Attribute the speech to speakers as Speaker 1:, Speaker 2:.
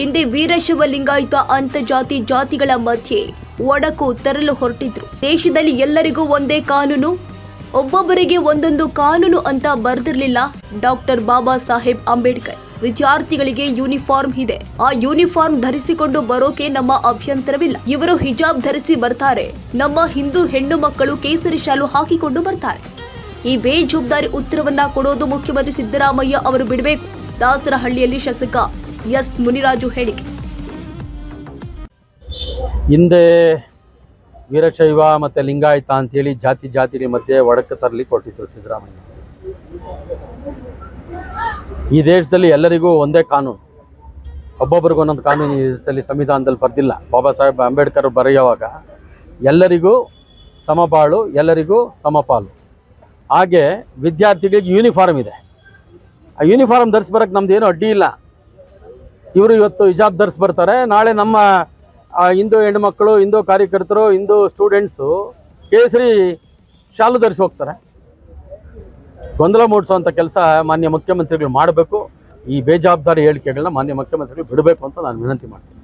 Speaker 1: ಹಿಂದೆ ವೀರಶೈವ ಲಿಂಗಾಯತ ಅಂತರ್ಜಾತಿ ಜಾತಿಗಳ ಮಧ್ಯೆ ಒಡಕು ತರಲು ಹೊರಟಿದ್ರು. ದೇಶದಲ್ಲಿ ಎಲ್ಲರಿಗೂ ಒಂದೇ ಕಾನೂನು, ಒಬ್ಬೊಬ್ಬರಿಗೆ ಒಂದೊಂದು ಕಾನೂನು ಅಂತ ಬರೆದಿರ್ಲಿಲ್ಲ ಡಾಕ್ಟರ್ ಬಾಬಾ ಸಾಹೇಬ್ ಅಂಬೇಡ್ಕರ್. ವಿದ್ಯಾರ್ಥಿಗಳಿಗೆ ಯೂನಿಫಾರ್ಮ್ ಇದೆ. ಆ ಯೂನಿಫಾರ್ಮ್ ಧರಿಸಿಕೊಂಡು ಬರೋಕೆ ನಮ್ಮ ಅಭ್ಯಂತರವಿಲ್ಲ. ಇವರು ಹಿಜಾಬ್ ಧರಿಸಿ ಬರ್ತಾರೆ. ನಮ್ಮ ಹಿಂದೂ ಹೆಣ್ಣು ಮಕ್ಕಳು ಕೇಸರಿ ಶಾಲು ಹಾಕಿಕೊಂಡು ಬರ್ತಾರೆ. ಈ ಬೇಜವಾಬ್ದಾರಿ ಉತ್ತರವನ್ನ ಕೊಡೋದು ಮುಖ್ಯಮಂತ್ರಿ ಸಿದ್ದರಾಮಯ್ಯ ಅವರು ಬಿಡಬೇಕು. ದಾಸರಹಳ್ಳಿಯಲ್ಲಿ ಶಾಸಕ ಎಸ್ ಮುನಿರಾಜು ಹೇಳಿಕೆ.
Speaker 2: ಹಿಂದೆ ವೀರಶೈವ ಮತ್ತು ಲಿಂಗಾಯತ ಅಂತೇಳಿ ಜಾತಿ ಜಾತಿ ಮಧ್ಯೆ ಒಡಕು ತರಲಿ ಕೊಟ್ಟಿದ್ರು ಸಿದ್ದರಾಮಯ್ಯ. ಈ ದೇಶದಲ್ಲಿ ಎಲ್ಲರಿಗೂ ಒಂದೇ ಕಾನೂನು. ಒಬ್ಬೊಬ್ರಿಗೂ ಒಂದೊಂದು ಕಾನೂನು ಈ ಸಂವಿಧಾನದಲ್ಲಿ ಬರ್ದಿಲ್ಲ. ಬಾಬಾ ಸಾಹೇಬ್ ಅಂಬೇಡ್ಕರ್ ಬರೆಯುವಾಗ ಎಲ್ಲರಿಗೂ ಸಮಬಾಳು ಎಲ್ಲರಿಗೂ ಸಮಪಾಲು ಹಾಗೆ ವಿದ್ಯಾರ್ಥಿಗಳಿಗೆ ಯೂನಿಫಾರ್ಮ್ ಇದೆ. ಆ ಯೂನಿಫಾರ್ಮ್ ಧರಿಸ್ಬರಕ್ಕೆ ನಮ್ದು ಏನೂ ಅಡ್ಡಿ ಇಲ್ಲ. ಇವರು ಇವತ್ತು ಹಿಜಾಬ್ ಧರಿಸಿ ಬರ್ತಾರೆ. ನಾಳೆ ನಮ್ಮ ಹಿಂದೂ ಹೆಣ್ಮಕ್ಳು, ಹಿಂದೂ ಕಾರ್ಯಕರ್ತರು, ಹಿಂದೂ ಸ್ಟೂಡೆಂಟ್ಸು ಕೇಸರಿ ಶಾಲು ಧರಿಸಿ ಹೋಗ್ತಾರೆ. ಗೊಂದಲ ಮೂಡಿಸುವಂಥ ಕೆಲಸ ಮಾನ್ಯ ಮುಖ್ಯಮಂತ್ರಿಗಳು ಮಾಡಬೇಕು. ಈ ಬೇಜವಾಬ್ದಾರಿ ಹೇಳಿಕೆಗಳನ್ನ ಮಾನ್ಯ ಮುಖ್ಯಮಂತ್ರಿಗಳು ಬಿಡಬೇಕು ಅಂತ ನಾನು ವಿನಂತಿ ಮಾಡ್ತೀನಿ.